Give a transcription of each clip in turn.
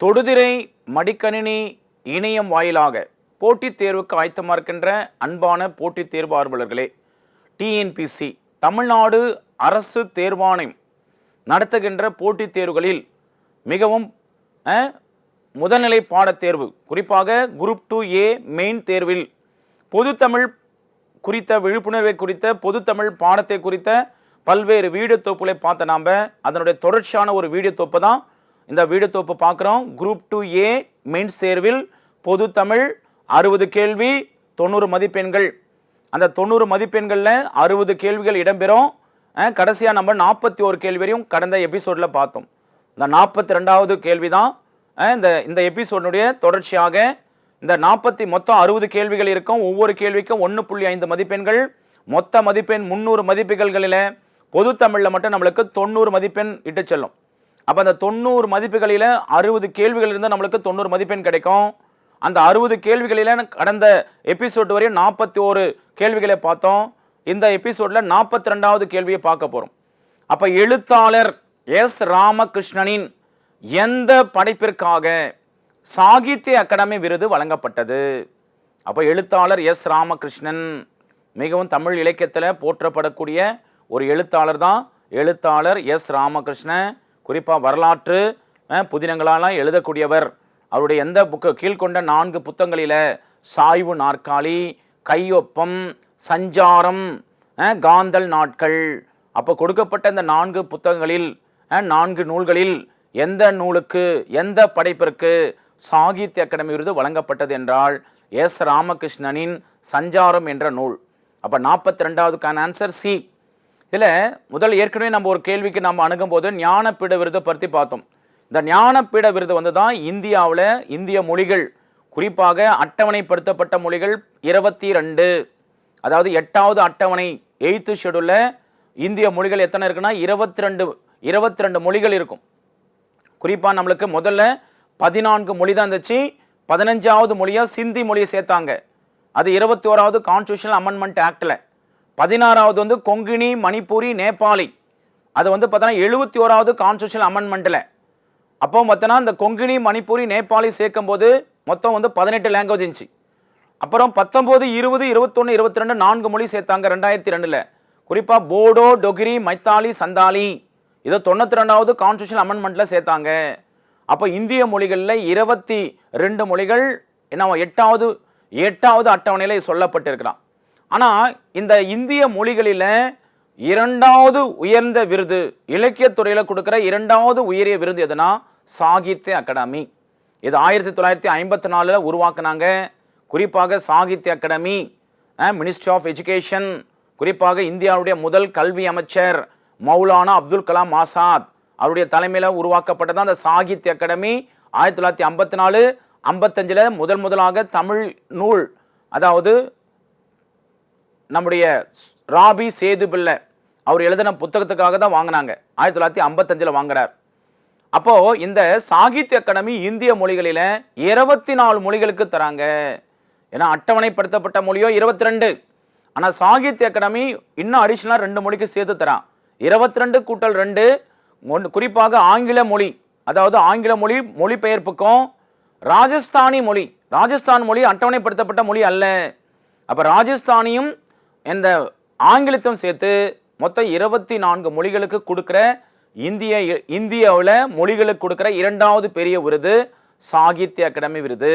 தொடுதிரை மடிக்கணினி இணையம் வாயிலாக போட்டித் தேர்வுக்கு ஆயத்தமாக இருக்கின்ற அன்பான போட்டித் தேர்வார்வலர்களே டிஎன்பிசி தமிழ்நாடு அரசு தேர்வாணையம் நடத்துகின்ற போட்டித் தேர்வுகளில் மிகவும் முதல்நிலை பாடத் தேர்வு குறிப்பாக குரூப் டூ ஏ மெயின் தேர்வில் பொதுத்தமிழ் குறித்த விழிப்புணர்வை குறித்த பொதுத்தமிழ் பாடத்தை குறித்த பல்வேறு வீடியோ தொப்புகளை பார்த்த நாம் அதனுடைய தொடர்ச்சியான ஒரு வீடியோ தொப்பு தான் இந்த வீடு தொப்பு பார்க்குறோம். குரூப் டூ ஏ மெயின்ஸ் தேர்வில் பொதுத்தமிழ் அறுபது கேள்வி தொண்ணூறு மதிப்பெண்கள். அந்த தொண்ணூறு மதிப்பெண்களில் அறுபது கேள்விகள் இடம்பெறும். கடைசியாக நம்ம நாற்பத்தி ஒரு கேள்வி வரையும் கடந்த எபிசோடில் பார்த்தோம். இந்த நாற்பத்தி ரெண்டாவது கேள்வி தான் இந்த இந்த எபிசோடனுடைய தொடர்ச்சியாக இந்த நாற்பத்தி மொத்தம் அறுபது கேள்விகள் இருக்கும். ஒவ்வொரு கேள்விக்கும் ஒன்று புள்ளி ஐந்து மதிப்பெண்கள். மொத்த மதிப்பெண் முந்நூறு மதிப்புகளில் பொது தமிழில் மட்டும் நம்மளுக்கு தொண்ணூறு மதிப்பெண் இட்டு செல்லும். அப்போ அந்த தொண்ணூறு மதிப்புகளில் அறுபது கேள்விகள் இருந்தால் நம்மளுக்கு தொண்ணூறு மதிப்பெண் கிடைக்கும். அந்த அறுபது கேள்விகளில் கடந்த எபிசோட் வரையும் நாற்பத்தி ஒரு கேள்விகளை பார்த்தோம். இந்த எபிசோடில் நாற்பத்தி ரெண்டாவது கேள்வியை பார்க்க போகிறோம் அப்போ எழுத்தாளர் எஸ் ராமகிருஷ்ணனின் எந்த படைப்பிற்காக சாகித்ய அகாடமி விருது வழங்கப்பட்டது? அப்போ எழுத்தாளர் எஸ் ராமகிருஷ்ணன் மிகவும் தமிழ் இலக்கியத்தில் போற்றப்படக்கூடிய ஒரு எழுத்தாளர் தான். எழுத்தாளர் எஸ் ராமகிருஷ்ணன். குறிப்பாக வரலாற்று புதினங்களாலாம் எழுதக்கூடியவர். அவருடைய எந்த புக்கு கீழ்கொண்ட நான்கு புத்தகங்களில் சாய்வு நாற்காலி கையொப்பம் சஞ்சாரம் காந்தல் நாட்கள். அப்போ கொடுக்கப்பட்ட இந்த நான்கு புத்தகங்களில் நான்கு நூல்களில் எந்த நூலுக்கு எந்த படைப்பிற்கு சாகித்ய அகாடமி விருது வழங்கப்பட்டது என்றால் எஸ். ராமகிருஷ்ணனின் சஞ்சாரம் என்ற நூல். அப்போ நாற்பத்தி ரெண்டாவதுக்கான ஆன்சர் சி இதில் முதல் ஏற்கனவே நம்ம ஒரு கேள்விக்கு நம்ம அணுகும்போது ஞானப்பீட விருதை பற்றி பார்த்தோம். இந்த ஞானப்பீட விருது வந்து தான் இந்தியாவில் இந்திய மொழிகள் குறிப்பாக அட்டவணைப்படுத்தப்பட்ட மொழிகள் இருபத்தி ரெண்டு அதாவது எட்டாவது அட்டவணை எயித்து ஷெடியூலில் இந்திய மொழிகள் எத்தனை இருக்குன்னா இருபத்தி ரெண்டு இருபத்தி ரெண்டு மொழிகள் இருக்கும். குறிப்பாக நம்மளுக்கு முதல்ல பதினான்கு மொழி தான் இருந்துச்சு. பதினஞ்சாவது மொழியாக சிந்தி மொழியை சேர்த்தாங்க. அது இருபத்தி ஓராவது கான்ஸ்டியூஷனல் அமெண்ட்மெண்ட் ஆக்டில் பதினாறாவது வந்து கொங்கினி மணிப்பூரி நேபாளி. அது வந்து பார்த்தோன்னா எழுபத்தி ஓராவது கான்ஸ்டியூஷன் அமெண்ட்மெண்ட்டில் அப்போ பார்த்தோன்னா இந்த கொங்கினி மணிப்பூரி நேபாளி சேர்க்கும்போது மொத்தம் வந்து பதினெட்டு லாங்குவேஜ் இருந்துச்சு. அப்புறம் பத்தொம்போது இருபது இருபத்தொன்று இருபத்தி ரெண்டு நான்கு மொழி சேர்த்தாங்க ரெண்டாயிரத்தி ரெண்டில். குறிப்பாக போடோ டொகிரி மைத்தாலி சந்தாலி இதை தொண்ணூற்றி ரெண்டாவது கான்ஸ்டியூஷன் அமெண்ட்மெண்ட்டில் சேர்த்தாங்க. அப்போ இந்திய மொழிகளில் இருபத்தி ரெண்டு மொழிகள் என்ன எட்டாவது எட்டாவது அட்டவணையில் சொல்லப்பட்டிருக்கிறான். ஆனால் இந்த இந்திய மொழிகளில் இரண்டாவது உயர்ந்த விருது இலக்கியத்துறையில் கொடுக்குற இரண்டாவது உயரிய விருது எதுனா சாகித்ய அகாடமி. இது ஆயிரத்தி தொள்ளாயிரத்தி ஐம்பத்தி நாலில் உருவாக்குனாங்க. குறிப்பாக Sahitya Akademi ministry of education குறிப்பாக இந்தியாவுடைய முதல் கல்வி அமைச்சர் மௌலானா அப்துல் கலாம் ஆசாத் அவருடைய தலைமையில் உருவாக்கப்பட்டது அந்த சாகித்ய அகாடமி. ஆயிரத்தி தொள்ளாயிரத்தி ஐம்பத்தி நாலு ஐம்பத்தஞ்சில் முதல் முதலாக தமிழ் நூல் அதாவது நம்முடைய ராபி சேது பிள்ளை அவர் எழுதின புத்தகத்துக்காக தான் வாங்கினாங்க. ஆயிரத்தி தொள்ளாயிரத்தி ஐம்பத்தஞ்சில் வாங்குறார். அப்போது இந்த சாகித்ய அகாடமி இந்திய மொழிகளில் இருபத்தி நாலு மொழிகளுக்கு தராங்க. ஏன்னா அட்டவணைப்படுத்தப்பட்ட மொழியோ இருபத்தி ரெண்டு ஆனால் சாகித்ய அகாடமி இன்னும் அடிஷ்னலாக ரெண்டு மொழிக்கு சேர்த்து தரான். இருபத்தி ரெண்டு கூட்டல் ரெண்டு ஒன்று குறிப்பாக ஆங்கில மொழி அதாவது ஆங்கில மொழி மொழிபெயர்ப்புக்கும் ராஜஸ்தானி மொழி ராஜஸ்தான் மொழி அட்டவணைப்படுத்தப்பட்ட மொழி அல்ல. அப்போ ராஜஸ்தானியும் இந்த ஆங்கிலத்தையும் சேர்த்து மொத்தம் இருபத்தி நான்கு மொழிகளுக்கு கொடுக்குற இந்திய இந்தியாவில் மொழிகளுக்கு கொடுக்குற இரண்டாவது பெரிய விருது சாகித்ய அகாடமி விருது.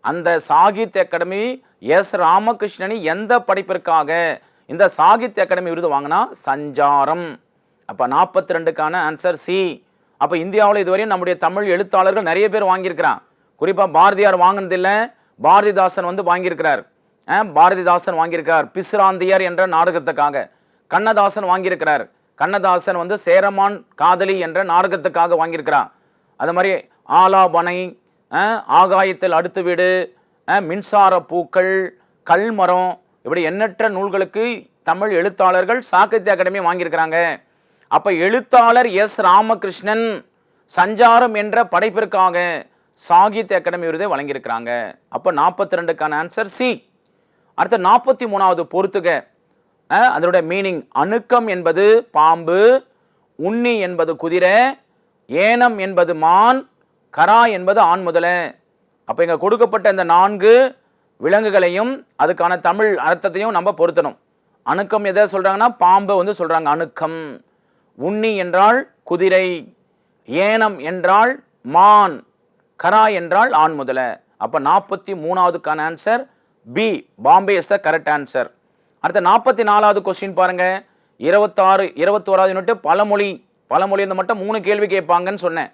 அந்த சாகித்ய அகாடமி எஸ். ராமகிருஷ்ணனி எந்த படைப்பிற்காக இந்த சாகித்ய அகாடமி விருது வாங்கினா? சஞ்சாரம். அப்போ நாற்பத்தி ரெண்டுக்கான ஆன்சர் சி அப்போ இந்தியாவில் இதுவரையும் நம்முடைய தமிழ் எழுத்தாளர்கள் நிறைய பேர் வாங்கியிருக்கிறான். குறிப்பாக பாரதியார் வாங்கினதில்லை பாரதிதாசன் வந்து வாங்கியிருக்கிறார். பாரதிதாசன் வாங்கியிருக்கார். பிசுராந்தியர் என்ற நாடகத்துக்காக. கண்ணதாசன் வாங்கியிருக்கிறார். கண்ணதாசன் வந்து சேரமான் காதலி என்ற நாடகத்துக்காக வாங்கியிருக்கிறான் அது மாதிரி ஆலாபனை ஆகாயத்தில் அடுத்து வீடு மின்சார பூக்கள் கல்மரம் இப்படி எண்ணற்ற நூல்களுக்கு தமிழ் எழுத்தாளர்கள் சாகித்ய அகாடமி வாங்கியிருக்கிறாங்க. அப்போ எழுத்தாளர் எஸ். ராமகிருஷ்ணன் சஞ்சாரம் என்ற படைப்பிற்காக சாகித்ய அகாடமி விருதை வழங்கியிருக்கிறாங்க. அப்போ நாற்பத்தி ரெண்டுக்கான ஆன்சர் சி அடுத்த நாற்பத்தி மூணாவது பொறுத்துக. அதனுடைய மீனிங் அணுக்கம் என்பது பாம்பு உண்ணி என்பது குதிரை ஏனம் என்பது மான் கரா என்பது ஆண் முதல. அப்போ இங்கே கொடுக்கப்பட்ட இந்த நான்கு விலங்குகளையும் அதுக்கான தமிழ் அர்த்தத்தையும் நம்ம பொருத்தணும். அணுக்கம் எதை சொல்கிறாங்கன்னா பாம்பை வந்து சொல்கிறாங்க அணுக்கம். உண்ணி என்றால் குதிரை ஏனம் என்றால் மான் கரா என்றால் ஆண் முதல. அப்போ நாற்பத்தி மூணாவதுக்கான answer B Bombay is the correct answer அடுத்த நாற்பத்தி நாலாவது கொஸ்டின் பாருங்கள் இருபத்தாறு இருபத்தோராவது யூனிட்டு பழமொழி பழமொழி இந்த மட்டும் மூணு கேள்வி கேட்பாங்கன்னு சொன்னேன்.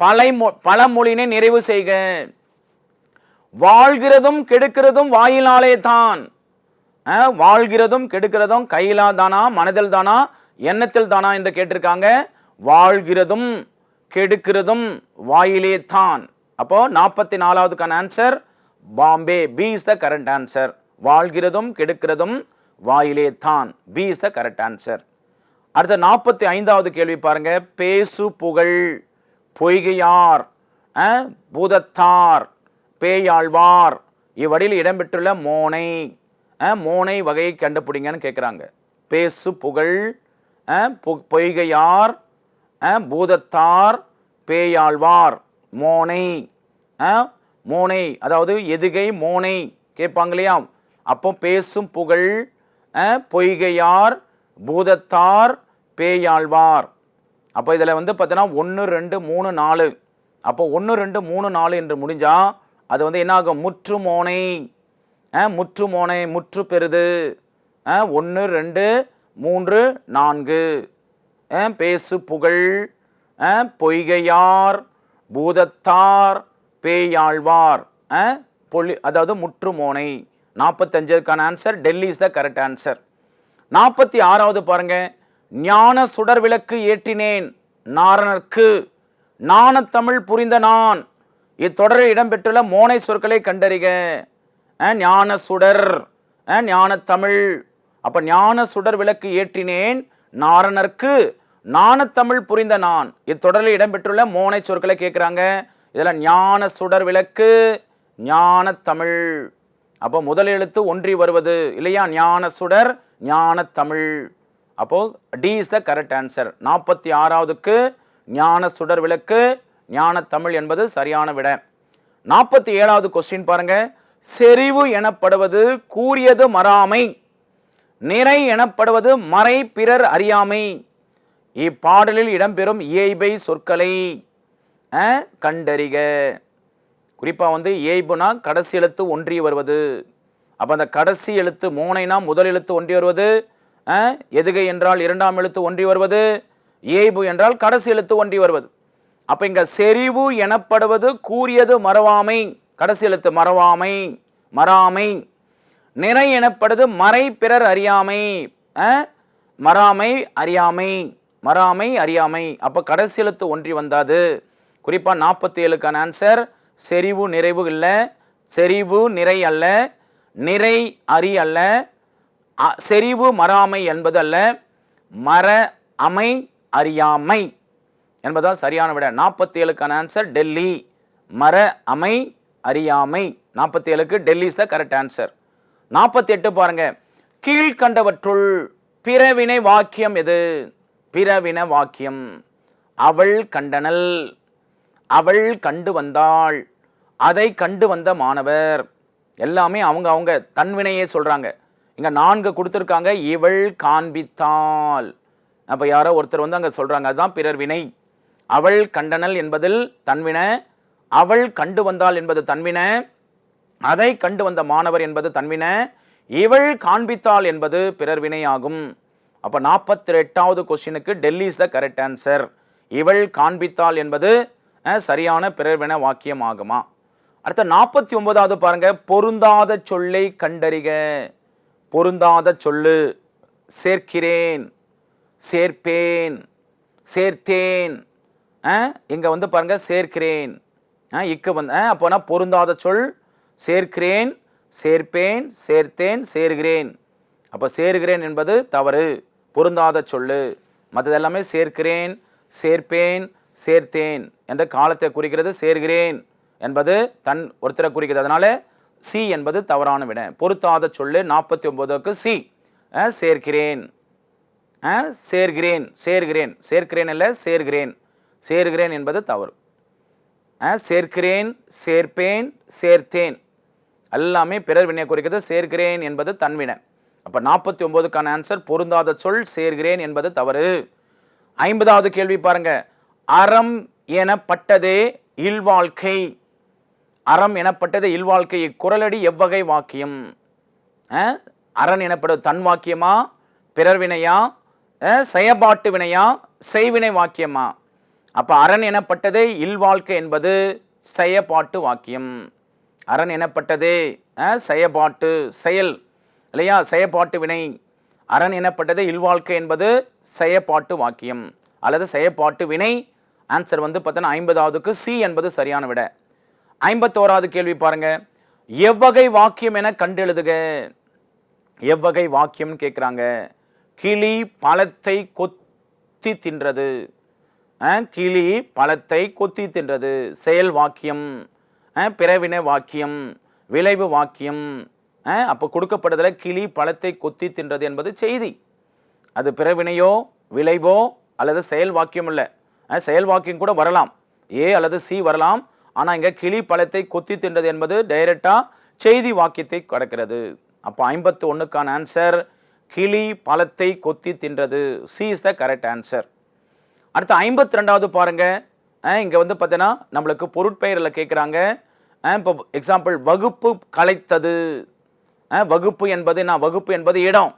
பழை பழமொழினை நிறைவு செய்க. வாழ்கிறதும் கெடுக்கிறதும் வாயிலாலே தான். வாழ்கிறதும் கெடுக்கிறதும் கையிலா தானா மனதில் தானா எண்ணத்தில் தானா என்று கேட்டிருக்காங்க. வாழ்கிறதும் கெடுக்கிறதும் வாயிலே தான். அப்போ நாற்பத்தி நாலாவதுக்கான answer Bombay B is the current answer. வாழ்கிறதும் கெடுக்கிறதும் வாயிலே தான் B is the correct answer. அடுத்த நாற்பத்தி ஐந்தாவது கேள்வி பாருங்க. பேசு புகழ் பொய்கையார் பூதத்தார் பேயாழ்வார். இவ்வடியில் இடம்பெற்றுள்ள மோனை மோனை வகையை கண்டுபிடிங்கன்னு கேட்குறாங்க பேசு புகழ் பொய்கையார் பூதத்தார் பேயாழ்வார் மோனை மோனை அதாவது எதுகை மோனை கேட்பாங்க இல்லையா அப்போ பேசும் புகழ் பொய்கையார் பூதத்தார் பேயாழ்வார். அப்போ இதில் வந்து பார்த்தீங்கன்னா ஒன்று ரெண்டு மூணு நாலு. அப்போ ஒன்று ரெண்டு மூணு நாலு என்று முடிஞ்சா அது வந்து என்ன ஆகும் முற்று மோனை. முற்று மோனை முற்று பெருது ஒன்று ரெண்டு மூன்று நான்கு. பேசு புகழ் பொய்கையார் பூதத்தார் பேயாழ்வார் பொலி அதாவது முற்றுமோனை. நாற்பத்தஞ்சதுக்கான answer Delhi is the correct answer நாற்பத்தி ஆறாவது பாருங்க. ஞான சுடர் விளக்கு ஏற்றினேன் நாரணர்க்கு. நாணத்தமிழ் புரிந்த நான். இத்தொடரில் இடம்பெற்றுள்ள மோனை சொற்களை கண்டறிக. ஞான சுடர் ஞான ஞானத்தமிழ். அப்போ ஞான சுடர் விளக்கு ஏற்றினேன் நாரணர்க்கு. நாணத்தமிழ் புரிந்த நான். இத்தொடரில் இடம்பெற்றுள்ள மோனை சொற்களை கேட்குறாங்க. இதில் ஞான சுடர் விளக்கு ஞானத்தமிழ் அப்போ முதல் எழுத்து ஒன்றி வருவது இல்லையா? ஞான சுடர் ஞான தமிழ். அப்போது D is the correct answer நாற்பத்தி ஆறாவதுக்கு ஞான சுடர் விளக்கு ஞான தமிழ் என்பது சரியான விட. நாற்பத்தி ஏழாவது கொஸ்டின் பாருங்க. செறிவு எனப்படுவது கூறியது மறாமை நிறை எனப்படுவது மறை பிறர் அறியாமை. இப்பாடலில் இடம்பெறும் இயைபை சொற்களை கண்டறிக. குறிப்பாக வந்து ஏய்புனா கடைசி எழுத்து ஒன்றி வருவது. அப்போ அந்த கடைசி எழுத்து மூனைனா முதல் எழுத்து ஒன்றி வருவது. எதுகை என்றால் இரண்டாம் எழுத்து ஒன்றி வருவது. ஏய்பு என்றால் கடைசி எழுத்து ஒன்றி வருவது. அப்போ இங்கே செறிவு எனப்படுவது கூறியது மறவாமை. கடைசி எழுத்து மறவாமை மறாமை. நிறை எனப்படுது மறை பிறர் அறியாமை. மறாமை அறியாமை மறாமை அறியாமை. அப்போ கடைசி எழுத்து ஒன்றி வந்தாது. குறிப்பாக நாற்பத்தி ஏழுக்கான ஆன்சர் செறிவு நிறைவு இல்லை. செறிவு நிறை அல்ல. நிறை அறி அல்ல. செறிவு மறாமை என்பது அல்ல. மர அமை அறியாமை என்பதான் சரியான விட. நாற்பத்தி ஏழுக்கான ஆன்சர் டெல்லி. மர அமை அறியாமை. நாற்பத்தி ஏழுக்கு Delhi is the correct answer நாற்பத்தி எட்டு பாருங்கள் கீழ்கண்டவற்றுள் பிறவினை வாக்கியம் எது? பிறவின வாக்கியம். அவள் கண்டனல். அவள் கண்டு வந்தாள். அதை கண்டு வந்த மாணவர் எல்லாமே அவங்க அவங்க தன்வினையே சொல்கிறாங்க இங்கே நான்கு கொடுத்துருக்காங்க இவள் காண்பித்தாள். அப்போ யாரோ ஒருத்தர் வந்து அங்கே சொல்கிறாங்க அதுதான் பிறர் வினை. அவள் கண்டனல் என்பதில் தன்வின அவள் கண்டு வந்தாள் என்பது தன்வின அதை கண்டு வந்த மாணவர் என்பது தன்வின இவள் காண்பித்தாள் என்பது பிறர் வினையாகும். அப்போ நாற்பத்தி எட்டாவது கொஸ்டினுக்கு Delhi is the correct answer இவள் காண்பித்தாள் என்பது சரியான பிறர்வென வாக்கியம் ஆகுமா அடுத்த நாற்பத்தி ஒன்பதாவது பாருங்க. பொருந்தாத சொல்லை கண்டறிக. பொருந்தாத சொல்லு. சேர்க்கிறேன். சேர்ப்பேன். சேர்த்தேன். இங்கே வந்து பாருங்க. சேர்க்கிறேன். ஆ, இக்கு வந்து ஆ, அப்போனா பொருந்தாத சொல். சேர்க்கிறேன். சேர்ப்பேன். சேர்த்தேன். சேருகிறேன். அப்போ சேருகிறேன் என்பது தவறு. பொருந்தாத சொல்லு. மற்றது எல்லாமே சேர்க்கிறேன். சேர்ப்பேன். சேர்த்தேன் என்ற காலத்தை குறிக்கிறது சேர்கிறேன் என்பது தன் ஒருத்தரை குறிக்கிறது. அதனால் சி என்பது தவறான விட. பொருத்தாத சொல்லு நாற்பத்தி ஒம்போதுக்கு சி சேர்க்கிறேன். சேர்கிறேன் சேர்கிறேன். சேர்க்கிறேன் இல்லை சேர்கிறேன். சேர்கிறேன் என்பது தவறு. சேர்க்கிறேன் சேர்ப்பேன் சேர்த்தேன். எல்லாமே பிறர் வினையை குறிக்கிறது சேர்க்கிறேன் என்பது தன்வினை அப்போ நாற்பத்தி ஒம்போதுக்கான ஆன்சர் பொருந்தாத சொல் சேர்கிறேன் என்பது தவறு. ஐம்பதாவது கேள்வி பாருங்கள் அறம் எனப்பட்டதே இல்வாழ்க்கை. அறம் எனப்பட்டது இல்வாழ்க்கை குரலடி எவ்வகை வாக்கியம். அஹ்? அரண் எனப்படுவது தன் வாக்கியமா? பிறர் வினையா? செயபாட்டு வினையா? செய்வினை வாக்கியமா? அப்போ அரண் எனப்பட்டதே இல்வாழ்க்கை என்பது செயபாட்டு வாக்கியம். அரண் எனப்பட்டதே செயபாட்டு செயல் இல்லையா? செயப்பாட்டு வினை. அரண் எனப்பட்டது இல்வாழ்க்கை என்பது செயப்பாட்டு வாக்கியம். அல்லது செயப்பாட்டு வினை. ஆன்சர் வந்து பார்த்தோன்னா ஐம்பதாவதுக்கு சி என்பது சரியான விட. ஐம்பத்தோராவது கேள்வி பாருங்க. எவ்வகை வாக்கியம் என கண்டெழுதுக. எவ்வகை வாக்கியம்னு கேட்குறாங்க கிளி பழத்தை கொத்தி தின்றது. கிளி பழத்தை கொத்தி தின்றது. செயல் வாக்கியம். அஹ், பிறவினை வாக்கியம். விளைவு வாக்கியம். அப்போ கொடுக்கப்படுதல கிளி பழத்தை கொத்தி தின்றது என்பது செய்தி. அது பிறவினையோ விளைவோ அல்லது செயல் வாக்கியம் இல்லை. செயல் வாக்கியம் கூட வரலாம். ஏ அல்லது சி வரலாம். ஆனால் இங்கே கிளி பழத்தை கொத்தி தின்றது என்பது டைரெக்டாக செய்தி வாக்கியத்தை கடக்கிறது. அப்போ ஐம்பத்து ஒன்றுக்கான ஆன்சர் கிளி பழத்தை கொத்தி தின்றது. C is the correct answer அடுத்து ஐம்பத்தி ரெண்டாவது பாருங்கள் இங்கே வந்து பார்த்தீங்கன்னா நம்மளுக்கு பொருட்பெயரில் கேட்குறாங்க இப்போ எக்ஸாம்பிள் வகுப்பு கலைத்தது. வகுப்பு என்பது நான் வகுப்பு என்பது இடம்.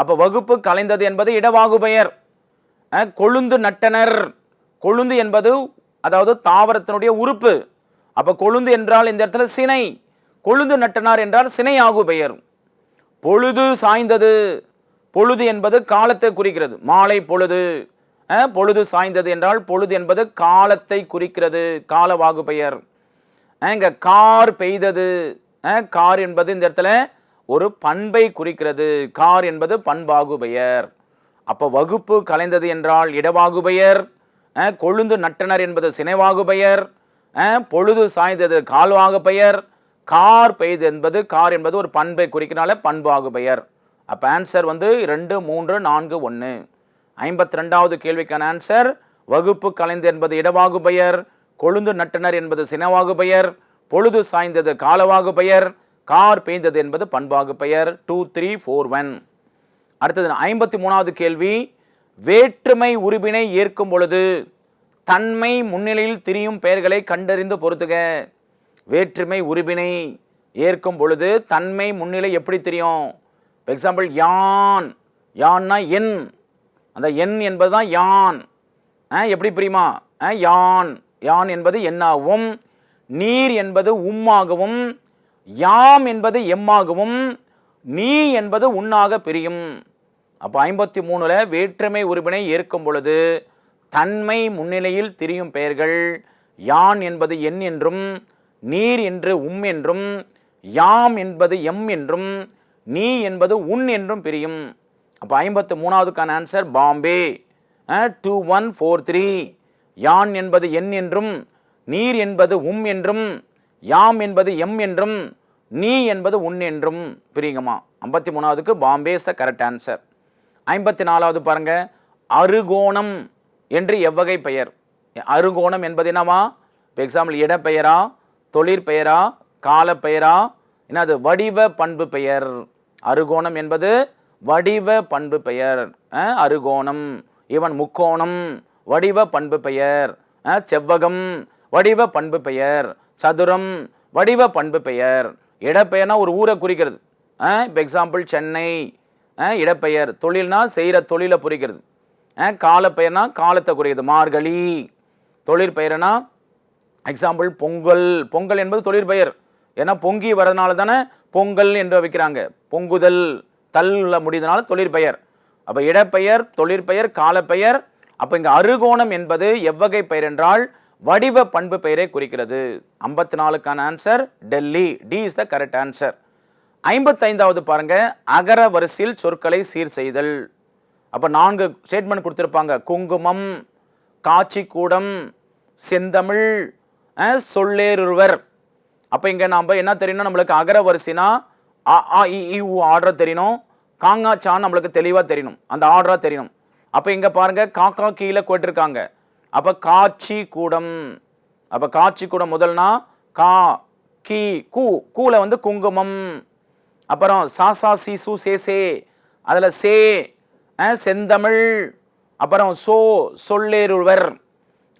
அப்போ வகுப்பு கலைந்தது என்பது இடவாகு பெயர் கொழுந்து நட்டனர். கொழுந்து என்பது அதாவது தாவரத்தினுடைய உறுப்பு. அப்போ கொழுந்து என்றால் இந்த இடத்துல சினை. கொழுந்து நட்டனார் என்றால் சினை ஆகு பெயர். பொழுது சாய்ந்தது. பொழுது என்பது காலத்தை குறிக்கிறது. மாலை பொழுது. பொழுது சாய்ந்தது என்றால் பொழுது என்பது காலத்தை குறிக்கிறது. காலவாகு பெயர். இங்கே கார் பெய்தது. கார் என்பது இந்த இடத்துல ஒரு பண்பை குறிக்கிறது. கார் என்பது பண்பாகு பெயர். அப்போ வகுப்பு கலைந்தது என்றால் இடவாகு பெயர் கொழுந்து நட்டனர் என்பது சினைவாகு பெயர் பொழுது சாய்ந்தது கால்வாகு பெயர் கார் பெய்து என்பது கார் என்பது ஒரு பண்பை குறிக்கிறனால பண்பாகு பெயர் அப்போ ஆன்சர் வந்து ரெண்டு மூன்று நான்கு ஒன்று ஐம்பத்தி ரெண்டாவது கேள்விக்கான ஆன்சர் வகுப்பு கலைந்து என்பது இடவாகு பெயர் கொழுந்து நட்டனர் என்பது சினவாகு பெயர் பொழுது சாய்ந்தது காலவாகு பெயர் கார் பெய்ந்தது என்பது பண்பாகு பெயர் டூ த்ரீ ஃபோர் ஒன் அடுத்தது ஐம்பத்தி மூணாவது கேள்வி வேற்றுமை உருபினை ஏற்கும் பொழுது தன்மை முன்னிலையில் திரியும் பெயர்களை கண்டறிந்து பொறுத்துக. வேற்றுமை உருபினை ஏற்கும் பொழுது தன்மை முன்னிலை எப்படி தெரியும்? எக்ஸாம்பிள் யான். யான்னா என். அந்த என் என்பது தான் யான். ஆ, எப்படி பிரியுமா? ஆ, யான். யான் என்பது என்னாகவும் நீர் என்பது உம்மாகவும் யாம் என்பது எம்மாகவும் நீ என்பது உண்ணாக பிரியும். அப்போ ஐம்பத்தி மூணில் வேற்றுமை உறுப்பினை ஏற்கும் பொழுது தன்மை முன்னிலையில் திரியும் பெயர்கள் யான் என்பது என் என்றும் நீர் என்று உம் என்றும் யாம் என்பது எம் என்றும் நீ என்பது உன் என்றும் பிரியும். அப்போ ஐம்பத்து மூணாவதுக்கான answer Bombay. Two one four three யான் என்பது என் என்றும் நீர் என்பது உம் என்றும் யாம் என்பது எம் என்றும் நீ என்பது உன் என்றும் பிரியுங்கம்மா. ஐம்பத்தி மூணாவதுக்கு Bombay is the correct answer ஐம்பத்தி நாலாவது பாருங்க. அருகோணம் என்று எவ்வகை பெயர். அருகோணம் என்பது என்னவா? இப்போ எக்ஸாம்பிள் இடப்பெயரா தொழிற்பெயரா காலப்பெயரா என்னது? வடிவ பண்பு பெயர். அருகோணம் என்பது வடிவ பண்பு பெயர். அருகோணம் இவன் முக்கோணம் வடிவ பண்பு பெயர். செவ்வகம் வடிவ பண்பு பெயர். சதுரம் வடிவ பண்பு பெயர். இடப்பெயர்னா ஒரு ஊரை குறிக்கிறது. இப்போ எக்ஸாம்பிள் சென்னை இடப்பெயர் தொழில்னா செய்கிற தொழிலை குறிக்கிறது காலப்பெயர்னா காலத்தை குறிக்கிறது. மார்கழி தொழிற்பெயர்னா எக்ஸாம்பிள் பொங்கல். பொங்கல் என்பது தொழிற்பெயர் ஏன்னா பொங்கி வரதுனால தானே பொங்கல் என்று வைக்கிறாங்க. பொங்குதல் தல்ல முடியுதுனால தொழிற்பெயர் அப்போ இடப்பெயர் தொழிற்பெயர் காலப்பெயர் அப்போ இங்கே அருகோணம் என்பது எவ்வகை பெயர் என்றால் வடிவ பண்பு பெயரை குறிக்கிறது. ஐம்பத்தி நாலுக்கான answer Delhi. D is the correct answer ஐம்பத்தைந்தாவது பாருங்க. அகர வரிசையில் சொற்களை சீர் செய்தல். அப்போ நான்கு ஸ்டேட்மெண்ட் கொடுத்துருப்பாங்க. குங்குமம் காட்சிக்கூடம் செந்தமிழ் அஹ், சொல்லேருவர் அப்போ இங்கே நாம் என்ன தெரியணும் நம்மளுக்கு அகர வரிசைனா அ ஆ இ உ ஆர்டர் தெரியணும் காங்கா சான் நம்மளுக்கு தெளிவாக தெரியணும் அந்த ஆர்டராக தெரியணும் அப்போ இங்கே பாருங்கள் காக்கா கீழே கோட்டிருக்காங்க. அப்போ காட்சி கூடம் அப்போ காட்சி கூடம் முதல்னா கா கி கூ. கூல வந்து குங்குமம். அப்புறம் சாசா சி சு சே சே அதில் சே செந்தமிழ் அப்புறம் சோ சொல்லேருவர்.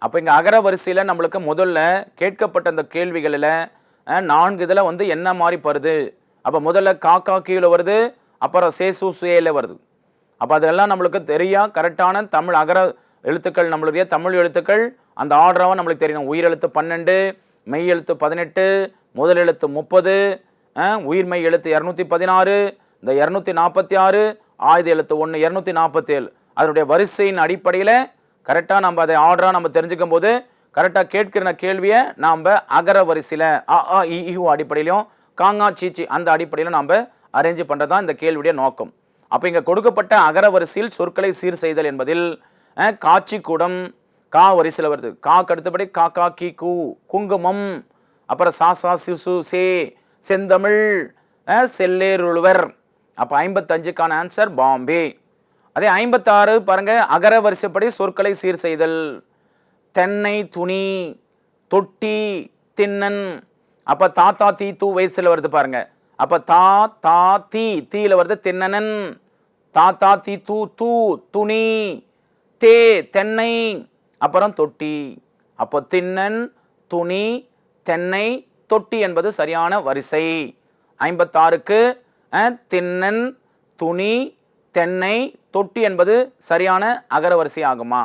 அப்போ இங்கே அகர வரிசையில் நம்மளுக்கு முதல்ல கேட்கப்பட்ட அந்த கேள்விகளில் நான்கு இதில் வந்து என்ன மாதிரி வருது அப்போ முதல்ல காக்கா கீழே வருது அப்புறம் சேசு சேல வருது. அப்போ அதெல்லாம் நம்மளுக்கு தெரியா? கரெக்டான தமிழ் அகர எழுத்துக்கள் நம்மளுடைய தமிழ் எழுத்துக்கள் அந்த ஆர்டராக நம்மளுக்கு தெரியணும் உயிரெழுத்து பன்னெண்டு மெய் எழுத்து பதினெட்டு முதல் எழுத்து முப்பது உயிர்மெய் எழுத்து இரநூத்தி பதினாறு இந்த இரநூத்தி நாற்பத்தி ஆறு ஆயுத எழுத்து ஒன்று இரநூத்தி நாற்பத்தி ஏழு அதனுடைய வரிசையின் அடிப்படையில் கரெக்டாக நம்ம அதை ஆர்டராக நம்ம தெரிஞ்சுக்கும் போது கரெக்டாக கேட்கிற கேள்வியை நாம் அகர வரிசையில் அ ஆ இ அடிப்படையிலையும் காங்கா சீச்சி அந்த அடிப்படையில் நாம் அரேஞ்ச் பண்ணுறது தான் இந்த கேள்வியுடைய நோக்கம். அப்போ இங்கே கொடுக்கப்பட்ட அகர வரிசையில் சொற்களை சீர் செய்தல் என்பதில் அஹ், காட்சி கூடம் கா வரிசையில் வருது. காக்கு அடுத்தபடி கா கா கி கூ குங்குமம் அப்புறம் சா சா சிசு சே செந்தமிழ் செல்லேருழுவர் அப்போ ஐம்பத்தஞ்சுக்கான ஆன்சர் பாம்பே. அதே ஐம்பத்தாறு பாருங்கள் அகர வரிசைப்படி சொற்களை சீர் செய்தல். தென்னை துணி தொட்டி தின்னன் அப்போ தாத்தா தீ தூ வயசில் வருது பாருங்க. அப்போ தா தா தீ தீயில் வருது தின்னனன் தாத்தா தீ தூ தூ துணி தே தென்னை. அப்புறம் தொட்டி. அப்போ தின்னன் துணி தென்னை தொட்டி என்பது சரியான வரிசை. ஐம்பத்தாறுக்கு தின்னன் திண்ணன் துணி தென்னை தொட்டி என்பது சரியான அகர வரிசை ஆகுமா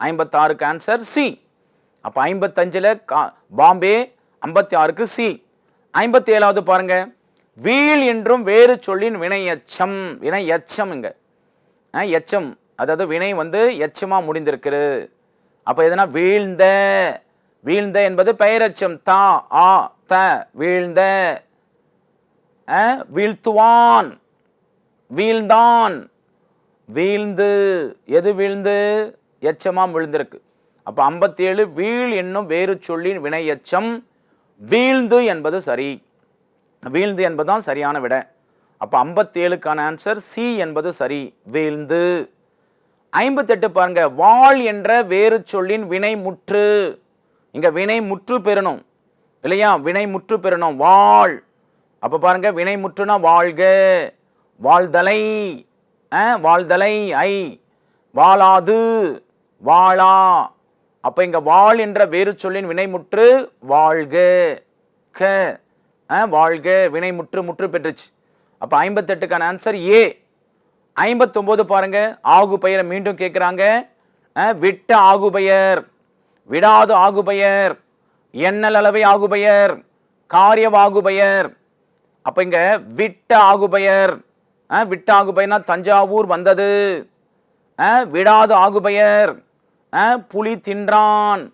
ஐம்பத்தாறுக்கு ஆன்சர் சி அப்போ ஐம்பத்தஞ்சில் கா பாம்பே ஐம்பத்தி ஆறுக்கு சி ஐம்பத்தி ஏழாவது பாருங்கள் வீழ் என்றும் வேறு சொல்லின் வினை எச்சம் வினை எச்சம் இங்கே. எச்சம் அதாவது வினை வந்து எச்சமாக முடிந்திருக்கிறது. அப்போ எதுனா வீழ்ந்த வீழ்ந்த என்பது பெயரெச்சம் தா ஆ த வீழ்ந்த வீழ்த்துவான். வீழ்ந்தான். வீழ்ந்து எது வீழ்ந்து? எச்சமாக விழுந்திருக்கு. அப்போ ஐம்பத்தி ஏழு வீழ் என்னும் வேறு சொல்லின் வினை எச்சம் வீழ்ந்து என்பது சரி. வீழ்ந்து என்பதுதான் சரியான விடை. அப்போ ஐம்பத்தி ஏழுக்கான ஆன்சர் சி என்பது சரி. வீழ்ந்து. ஐம்பத்தெட்டு பாருங்க வாழ் என்ற வேறு சொல்லின் வினை முற்று. இங்கே வினை முற்று பெறணும். இல்லையா? வினை முற்று பெறணும். வாழ். அப்போ பாருங்க வினை முற்றுனா வாழ்க. வாழ்தலை. வாழ்தலை. ஐ. வாழாது. வாழா. அப்போ இங்கே வாழ் என்ற வேறு சொல்லின் வினைமுற்று வாழ்க. க. வாழ்க. வினைமுற்று முற்று பெற்றுச்சு. அப்போ ஐம்பத்தெட்டுக்கான ஆன்சர் ஏ ஐம்பத்தொம்போது பாருங்க. ஆகு பெயரை மீண்டும் கேட்குறாங்க விட்ட ஆகு பெயர் விடாது ஆகு பெயர் எண்ணல் அளவை ஆகுபெயர் காரிய காரியவாகு அப்போ இங்கே விட்ட ஆகுபெயர். விட்ட ஆகுபெயர்னா தஞ்சாவூர் வந்தது. விடாது ஆகுபெயர். புலி தின்றான்.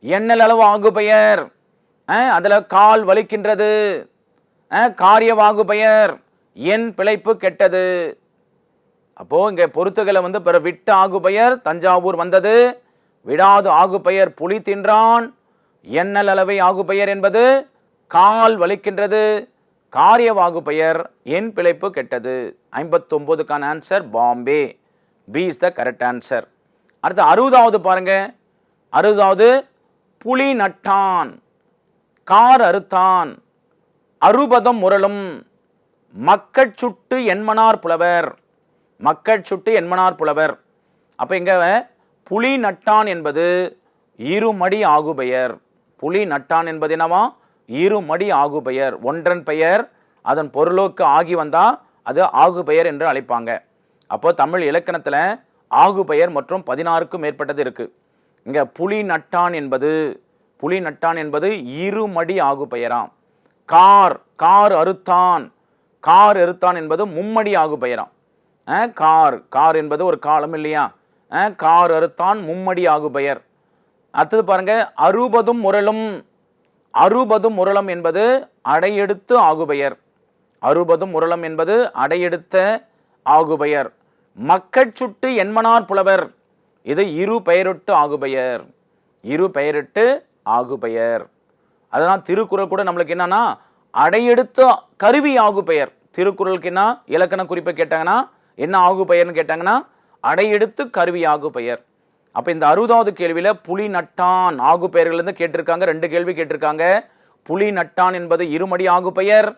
எண்ணல் அளவு ஆகுபெயர் அதில் கால் வலிக்கின்றது. அஹ், காரியவாகு என் பிழைப்பு கெட்டது. அப்போது இங்கே பொருத்துகளை வந்து பிற விட்ட ஆகுபெயர் தஞ்சாவூர் வந்தது. விடாது ஆகுபெயர் புலி தின்றான். எண்ணல் அளவை ஆகு பெயர் என்பது கால் வலிக்கின்றது. காரியவாகு பெயர் என் பிழைப்பு கெட்டது. ஐம்பத்தொம்போதுக்கான answer Bombay. B is the correct answer அடுத்து அறுபதாவது பாருங்க. அறுபதாவது புலி நட்டான். கார் அறுத்தான். அறுபதம் முரளும். மக்கட் சுட்டு என்மனார் புலவர். மக்கட் சுட்டு என்மனார் புலவர். அப்போ இங்கே புலி நட்டான் என்பது இருமடி ஆகுபெயர். புலி நட்டான் என்பதெனவா இருமடி இருமடி ஆகுபெயர். ஒன்றன் பெயர் அதன் பொருளோக்கு ஆகி வந்தால் அது ஆகுபெயர் என்று அழைப்பாங்க. அப்போ தமிழ் இலக்கணத்துல ஆகுபெயர் மற்றும் பதினாறுக்கும் மேற்பட்டது இருக்குது இங்கே புலி நட்டான் என்பது புலி நட்டான் என்பது இருமடி ஆகுபெயராம். கார் கார் அறுத்தான். கார் அறுத்தான் என்பது மும்மடி ஆகு பெயராம் கார் கார் என்பது ஒரு காலம் இல்லையா? கார் அறுத்தான் மும்மடி ஆகுபெயர். அடுத்தது பாருங்கள் அறுபதும் முரளும் அறுபதும் முரளம் என்பது அடையெடுத்து ஆகுபெயர். அறுபதும் முரளம் என்பது அடையெடுத்த ஆகுபெயர். மக்கட்சுட்டு என்மனார் புலவர் இது இரு பெயரிட்டு ஆகுபெயர். இரு பெயரிட்டு ஆகுபெயர். அதனால் திருக்குறள் கூட நம்மளுக்கு என்னன்னா அடையெடுத்த கருவி ஆகு பெயர் திருக்குறளுக்கு என்ன இலக்கண குறிப்பை கேட்டாங்கன்னா என்ன ஆகு பெயர்னு கேட்டாங்கன்னா அடையெடுத்து கருவி ஆகு பெயர் அப்போ இந்த அறுபதாவது கேள்வியில் புலி நட்டான் ஆகு பெயர்கள்லேருந்து கேட்டிருக்காங்க. ரெண்டு கேள்வி கேட்டிருக்காங்க. புலி நட்டான் என்பது இருமடி ஆகு பெயர்.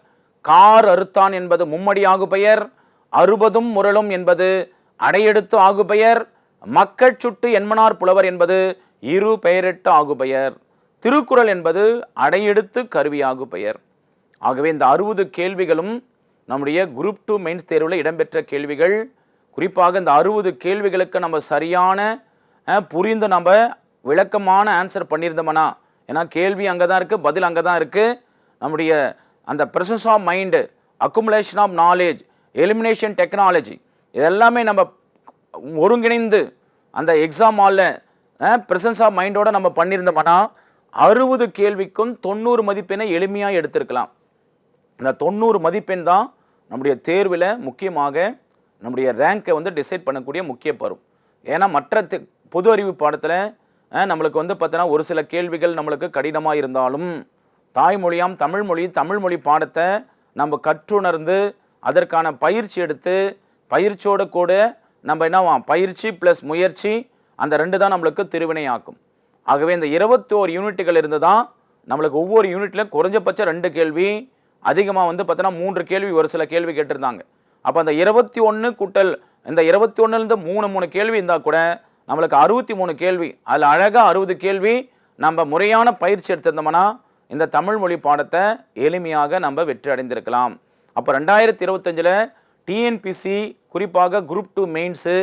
கார் அறுத்தான் என்பது மும்மடி ஆகு பெயர். அறுபதும் முரளும் என்பது அடையெடுத்து ஆகு பெயர். மக்கள் சுட்டு என்மனார் புலவர் என்பது இரு பெயரிட்டு ஆகு பெயர். திருக்குறள் என்பது அடையெடுத்து கருவியாகு பெயர். ஆகவே இந்த அறுபது கேள்விகளும் நம்முடைய குரூப் டூ மெயின்ஸ் தேர்வில் இடம்பெற்ற கேள்விகள். குறிப்பாக இந்த அறுபது கேள்விகளுக்கு நம்ம சரியான புரிந்து நம்ம விளக்கமான ஆன்சர் பண்ணியிருந்தோம்னா ஏன்னா கேள்வி அங்கே தான் இருக்குது பதில் அங்கே தான் இருக்குது நம்முடைய அந்த presence of mind accumulation of knowledge elimination technology இதெல்லாமே நம்ம ஒருங்கிணைந்து அந்த எக்ஸாம் ஹாலில் ப்ரெசன்ஸ் ஆஃப் மைண்டோடு நம்ம பண்ணியிருந்தோம்னா அறுபது கேள்விக்கும் தொண்ணூறு மதிப்பெண்ணை எளிமையாக எடுத்திருக்கலாம். இந்த தொண்ணூறு மதிப்பெண் தான் நம்முடைய தேர்வில் முக்கியமாக நம்முடைய ரேங்கை வந்து டிசைட் பண்ணக்கூடிய முக்கிய பருவம். ஏன்னா மற்ற பொது அறிவு பாடத்தில் நம்மளுக்கு வந்து பார்த்தோன்னா ஒரு சில கேள்விகள் நம்மளுக்கு கடினமாக இருந்தாலும் தாய்மொழியாம் தமிழ்மொழி தமிழ்மொழி பாடத்தை நம்ம கற்றுணர்ந்து அதற்கான பயிற்சி எடுத்து பயிற்சியோடு கூட நம்ம என்ன பயிற்சி ப்ளஸ் முயற்சி அந்த ரெண்டு தான் நம்மளுக்கு திருவினையாக்கும். ஆகவே இந்த இருபத்தோரு யூனிட்டுகள் இருந்து தான் நம்மளுக்கு ஒவ்வொரு யூனிட்லையும் குறைஞ்சபட்சம் ரெண்டு கேள்வி அதிகமாக வந்து பார்த்தோன்னா மூன்று கேள்வி ஒரு சில கேள்வி கேட்டிருந்தாங்க. அப்போ அந்த இருபத்தி ஒன்று கூட்டல் இந்த இருபத்தி ஒன்றுலேருந்து மூணு மூணு கேள்வி இருந்தால் கூட நம்மளுக்கு அறுபத்தி மூணு கேள்வி அதில் அழகாக அறுபது கேள்வி நம்ம முறையான பயிற்சி எடுத்திருந்தோம்னா இந்த தமிழ் மொழி பாடத்தை எளிமையாக நம்ம வெற்றி அடைந்திருக்கலாம். அப்போ ரெண்டாயிரத்தி இருபத்தஞ்சில் டிஎன்பிசி குறிப்பாக குரூப் டூ மெயின்ஸு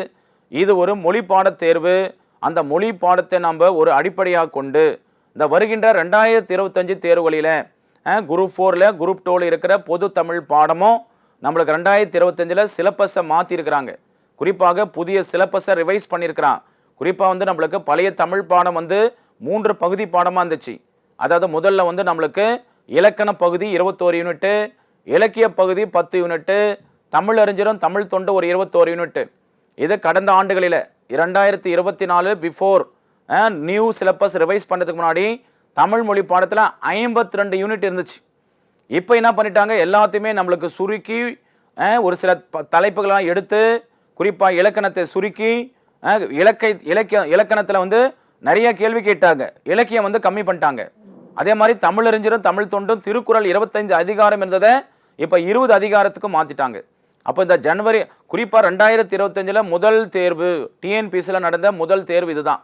இது ஒரு மொழி பாடத் தேர்வு. அந்த மொழி பாடத்தை நம்ம ஒரு அடிப்படையாக கொண்டு இந்த வருகின்ற ரெண்டாயிரத்தி இருபத்தஞ்சு தேர்வுகளில் குரூப் ஃபோரில் குரூப் டூவில் இருக்கிற பொது தமிழ் பாடமும் நம்மளுக்கு ரெண்டாயிரத்தி இருபத்தஞ்சில் சிலபஸை மாற்றிருக்கிறாங்க குறிப்பாக புதிய சிலபஸை ரிவைஸ் பண்ணியிருக்கிறான். குறிப்பாக வந்து நம்மளுக்கு பழைய தமிழ் பாடம் வந்து மூன்று பகுதி பாடமாக இருந்துச்சு. அதாவது முதல்ல வந்து நம்மளுக்கு இலக்கண பகுதி இருபத்தோரு யூனிட்டு இலக்கிய பகுதி பத்து யூனிட்டு தமிழ் அறிஞரும் தமிழ் தொண்டு ஒரு இருபத்தோரு யூனிட்டு. இது கடந்த ஆண்டுகளில் இரண்டாயிரத்தி இருபத்தி நாலு பிஃபோர் நியூ சிலபஸ் ரிவைஸ் பண்ணுறதுக்கு முன்னாடி தமிழ் மொழி பாடத்தில் ஐம்பத்தி ரெண்டு யூனிட் இருந்துச்சு. இப்போ என்ன பண்ணிட்டாங்க? எல்லாத்தையுமே நம்மளுக்கு சுருக்கி ஒரு சில ப- தலைப்புகளெல்லாம் எடுத்து குறிப்பாக இலக்கணத்தை சுருக்கி இலக்கை இலக்கிய இலக்கணத்தில் வந்து நிறைய கேள்வி கேட்டாங்க. இலக்கியம் வந்து கம்மி பண்ணிட்டாங்க. அதே மாதிரி தமிழறிஞரும் தமிழ் தொண்டும் திருக்குறள் இருபத்தைந்து அதிகாரம் இருந்ததை இப்போ இருபது அதிகாரத்துக்கு மாற்றிட்டாங்க அப்போ இந்த ஜனவரி குறிப்பாக ரெண்டாயிரத்தி இருபத்தஞ்சில் முதல் தேர்வு டிஎன்பிசியில் நடந்த முதல் தேர்வு இதுதான்.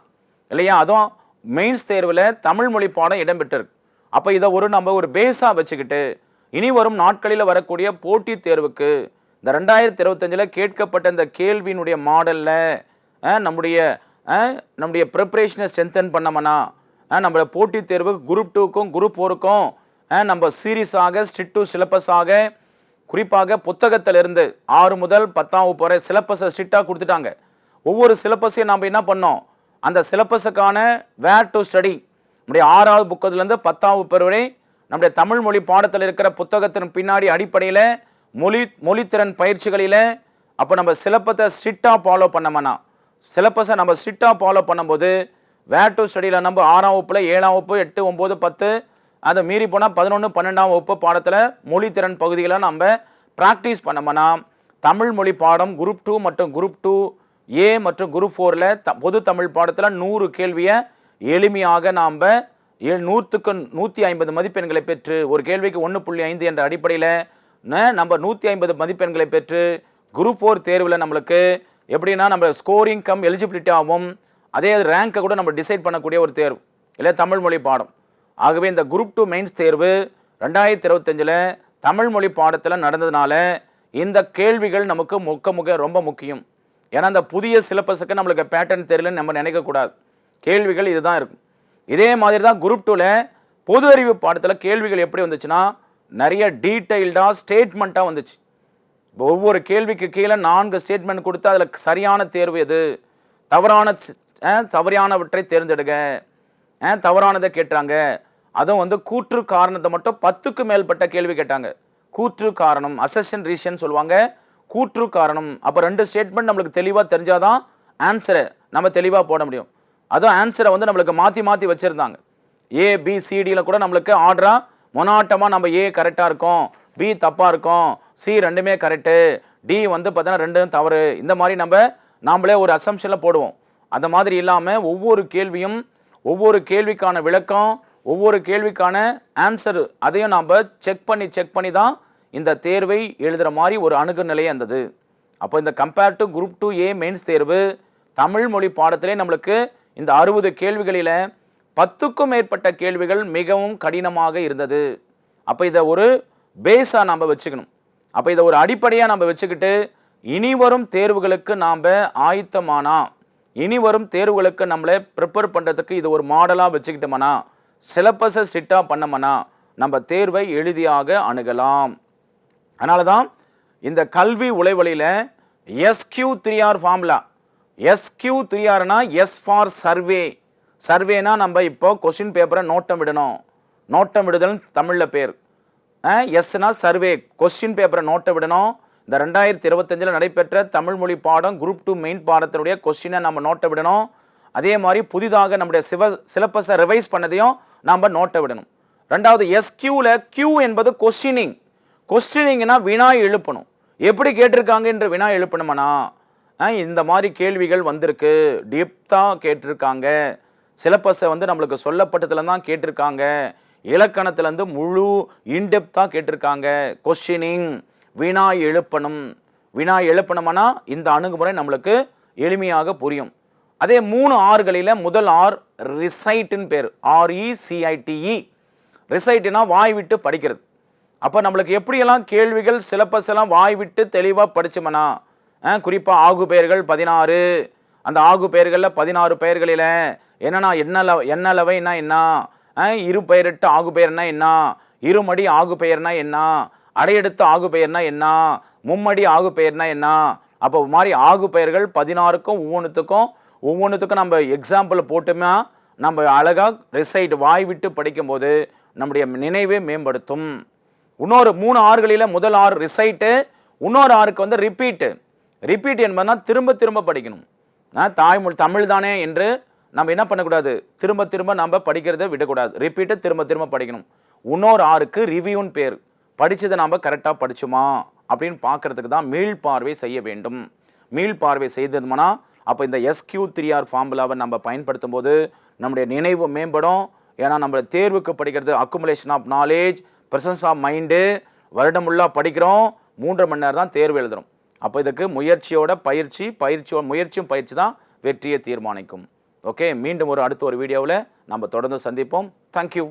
இல்லையா? அதுவும் மெயின்ஸ் தேர்வில் தமிழ் மொழி பாடம் இடம்பெற்றிருக்கு. அப்போ இதை ஒரு நம்ம ஒரு பேஸாக வச்சுக்கிட்டு இனி வரும் நாட்களில் வரக்கூடிய போட்டித் தேர்வுக்கு இந்த ரெண்டாயிரத்தி இருபத்தஞ்சில் கேட்கப்பட்ட இந்த கேள்வியினுடைய மாடலில் நம்முடைய நம்முடைய ப்ரிப்ரேஷனை ஸ்ட்ரென்தன் பண்ணோம்னா? நம்மளோட போட்டித் தேர்வு குரூப் டூக்கும் குரூப் ஃபோருக்கும் நம்ம சீரியஸாக ஸ்ட்ரிட் டூ சிலபஸாக குறிப்பாக புத்தகத்திலிருந்து ஆறு முதல் பத்தாம் வகுப்பு வரை சிலபஸை ஸ்ட்ரிக்டாக கொடுத்துட்டாங்க. ஒவ்வொரு சிலபஸையும் நாம் என்ன பண்ணோம்? அந்த சிலபஸுக்கான வேர் டு ஸ்டடி நம்முடைய ஆறாவது புக்கத்துலேருந்து பத்தாம் வகுப்பு வரை நம்முடைய தமிழ் மொழி பாடத்தில் இருக்கிற புத்தகத்தின் பின்னாடி அடிப்படையில் மொழி மொழித்திறன் பயிற்சிகளில் அப்போ நம்ம சிலப்பத்தை ஸ்ட்ரிக்டாக ஃபாலோ பண்ணோம்னா சிலபஸை நம்ம ஸ்ட்ரிக்டாக ஃபாலோ பண்ணும்போது வேர் டு ஸ்டடியில் நம்ம ஆறாம் வகுப்பில் ஏழாம் வகுப்பு எட்டு ஒம்பது பத்து அதை மீறி போனால் பதினொன்று பன்னெண்டாம் வகுப்பு பாடத்தில் மொழித்திறன் பகுதிகளை நம்ம ப்ராக்டிஸ் பண்ணோம்னா தமிழ் மொழி பாடம் குரூப் டூ மற்றும் குரூப் டூ ஏ மற்றும் குரூப் ஃபோரில் த பொது தமிழ் பாடத்தில் நூறு கேள்வியை எளிமையாக நாம் ஏ நூற்றுக்கு நூற்றி ஐம்பது மதிப்பெண்களை பெற்று ஒரு கேள்விக்கு ஒன்று புள்ளி ஐந்து என்ற அடிப்படையில் நம்ம நூற்றி ஐம்பது மதிப்பெண்களை பெற்று குரூப் ஃபோர் தேர்வில் நம்மளுக்கு எப்படின்னா நம்ம ஸ்கோரிங் கம் எலிஜிபிலிட்டி ஆகும். அதே ரேங்கை கூட நம்ம டிசைட் பண்ணக்கூடிய ஒரு தேர்வு. இல்லை தமிழ் மொழி பாடம். ஆகவே இந்த குரூப் டூ மெயின்ஸ் தேர்வு ரெண்டாயிரத்தி இருபத்தஞ்சில் தமிழ் மொழி பாடத்தில் நடந்ததுனால இந்த கேள்விகள் நமக்கு முக்க முக ரொம்ப முக்கியம். ஏன்னா அந்த புதிய சிலபஸுக்கு நம்மளுக்கு பேட்டர்ன் தெரியலன்னு நம்ம நினைக்கக்கூடாது கேள்விகள் இதுதான் இருக்கும். இதே மாதிரி தான் குரூப் டூவில் பொது அறிவு பாடத்தில் கேள்விகள் எப்படி வந்துச்சுன்னா நிறைய டீட்டெயில்டாக ஸ்டேட்மெண்ட்டாக வந்துச்சு. இப்போ ஒவ்வொரு கேள்விக்கு கீழே நான்கு ஸ்டேட்மெண்ட் கொடுத்து அதில் சரியான தேர்வு எது? தவறான ஸ்- தவறானவற்றை தேர்ந்தெடுங்க. தவறானதை கேட்டாங்க. அதுவும் வந்து கூற்று காரணத்தை மட்டும் பத்துக்கு மேற்பட்ட கேள்வி கேட்டாங்க. கூற்று காரணம் அசஷன் ரீசன் சொல்லுவாங்க. கூற்று காரணம். அப்போ ரெண்டு ஸ்டேட்மெண்ட் நம்மளுக்கு தெளிவாக தெரிஞ்சாதான் ஆன்சரை நம்ம தெளிவாக போட முடியும். அதுவும் ஆன்சரை வந்து நம்மளுக்கு மாற்றி மாற்றி வச்சுருந்தாங்க. ஏபிசிடியில் கூட நம்மளுக்கு ஆர்டராக மொனாட்டமாக நம்ம ஏ கரெக்டாக இருக்கும் பி தப்பாக இருக்கும் சி ரெண்டுமே கரெக்டு டி வந்து பார்த்தோன்னா ரெண்டும் தவறு. இந்த மாதிரி நம்ம நாம்ளே ஒரு அசம்ஷனில் போடுவோம். அந்த மாதிரி இல்லாமல் ஒவ்வொரு கேள்வியும் ஒவ்வொரு கேள்விக்கான விளக்கம் ஒவ்வொரு கேள்விக்கான ஆன்சர் அதையும் நாம் செக் பண்ணி செக் பண்ணி தான் இந்த தேர்வை எழுதுகிற மாதிரி ஒரு அணுகுநிலையே இருந்தது. அப்போ இந்த compare to group two A mains தேர்வு தமிழ் மொழி பாடத்திலே நம்மளுக்கு இந்த அறுபது கேள்விகளில் பத்துக்கும் மேற்பட்ட கேள்விகள் மிகவும் கடினமாக இருந்தது. அப்போ இதை ஒரு பேஸாக நாம் வச்சுக்கணும். அப்போ இதை ஒரு அடிப்படையாக நம்ம வச்சுக்கிட்டு இனி வரும் தேர்வுகளுக்கு நாம் ஆயத்தமானா? இனி வரும் தேர்வுகளுக்கு நம்மளை ப்ரிப்பேர் பண்ணுறதுக்கு இது ஒரு மாடலாக வச்சுக்கிட்டோம்னா? சிலபஸை ஸ்ட்ரிக்டாக பண்ணோம்னா? நம்ம தேர்வை எளிதியாக அணுகலாம். அதனால தான் இந்த கல்வி உழைவழியில் SQ three R formula SQ three ஆர்னா S for survey சர்வேனா நம்ம இப்போ கொஷின் பேப்பரை நோட்டம் விடணும். நோட்டம் விடுதல் தமிழில் பேர். எஸ்னா சர்வே. கொஸ்டின் பேப்பரை நோட்டை விடணும். இந்த ரெண்டாயிரத்தி இருபத்தஞ்சில் நடைபெற்ற தமிழ் மொழி பாடம் குரூப் டூ மெயின் பாடத்தினுடைய கொஸ்டினை நம்ம நோட்டை விடணும். அதே மாதிரி புதிதாக நம்முடைய சிவ சிலபஸை ரிவைஸ் பண்ணதையும் நாம் நோட்டை விடணும். ரெண்டாவது எஸ்கியூவில் கியூ என்பது கொஸ்டினிங் கொஸ்டினிங்னா வினா எழுப்பணும். எப்படி கேட்டிருக்காங்க என்று வினா எழுப்பணுமானா? இந்த மாதிரி கேள்விகள் வந்திருக்கு. டீப்த்தாக கேட்டிருக்காங்க. சிலபஸை வந்து நம்மளுக்கு சொல்லப்பட்டதுல தான் கேட்டிருக்காங்க. இலக்கணத்துலேருந்து முழு இன்டெப்த்தாக கேட்டிருக்காங்க. கொஸ்டினிங் வினா எழுப்பணும். வினா எழுப்பணுமானா இந்த அணுகுமுறை நம்மளுக்கு எளிமையாக புரியும். அதே மூணு ஆறுகளில் முதல் ஆர் ரிசைட்டுன்னு பேர். ஆர்இசிஐடிஇ ரிசைட்டுனா வாய் விட்டு படிக்கிறது. அப்போ நம்மளுக்கு எப்படியெல்லாம் கேள்விகள் சிலபஸ் எல்லாம் வாய் விட்டு தெளிவாக படித்தோம்னா குறிப்பாக ஆகு பெயர்கள் பதினாறு. அந்த ஆகு பெயர்களில் பதினாறு பெயர்களில் என்னன்னா என்ன என்னளவைன்னா என்ன? இரு பெயரிட்டு ஆகு பெயர்னா என்ன? இருமடி ஆகு பெயர்னா என்ன? அடையெடுத்து ஆகு பெயர்னா என்ன? மும்மடி ஆகு பெயர்னா என்ன? அப்போ மாதிரி ஆகு பெயர்கள் பதினாறுக்கும் ஒவ்வொன்றுத்துக்கும் ஒவ்வொன்றுத்துக்கும் நம்ம எக்ஸாம்பிள் போட்டுமே நம்ம அழகாக ரிசைட் வாய் விட்டு படிக்கும்போது நம்முடைய நினைவே மேம்படுத்தும். இன்னொரு மூணு ஆறுகளில் முதல் ஆறு ரிசைட்டு இன்னொரு ஆறுக்கு வந்து ரிப்பீட்டு ரிப்பீட் என்பதுனா திரும்ப திரும்ப படிக்கணும். தாய்மொழி தமிழ் தானே என்று நம்ம என்ன பண்ணக்கூடாது? திரும்ப திரும்ப நம்ம படிக்கிறத விடக்கூடாது. ரிப்பீட்டு திரும்ப திரும்ப படிக்கணும். இன்னொரு ஆறுக்கு ரிவ்யூன்னு பேர். படித்ததை நாம் கரெக்டாக படித்தோமா அப்படின்னு பார்க்கறதுக்கு தான் மீள் பார்வை செய்ய வேண்டும். மீள் பார்வை அப்போ இந்த எஸ்கியூ த்ரீ ஆர் ஃபார்முலாவை நம்ம பயன்படுத்தும் போது நம்முடைய நினைவு மேம்படும். ஏன்னா நம்ம தேர்வுக்கு படிக்கிறது accumulation of knowledge presence of mind வருடமுள்ளாக படிக்கிறோம். மூன்றரை மணி நேரம் தான் தேர்வு எழுதுறோம். அப்போ இதுக்கு முயற்சியோட பயிற்சி பயிற்சியோட முயற்சியும் பயிற்சி தான் வெற்றியை தீர்மானிக்கும். ஓகே மீண்டும் ஒரு அடுத்த ஒரு வீடியோவில் நம்ம தொடர்ந்து சந்திப்போம். தேங்க்யூ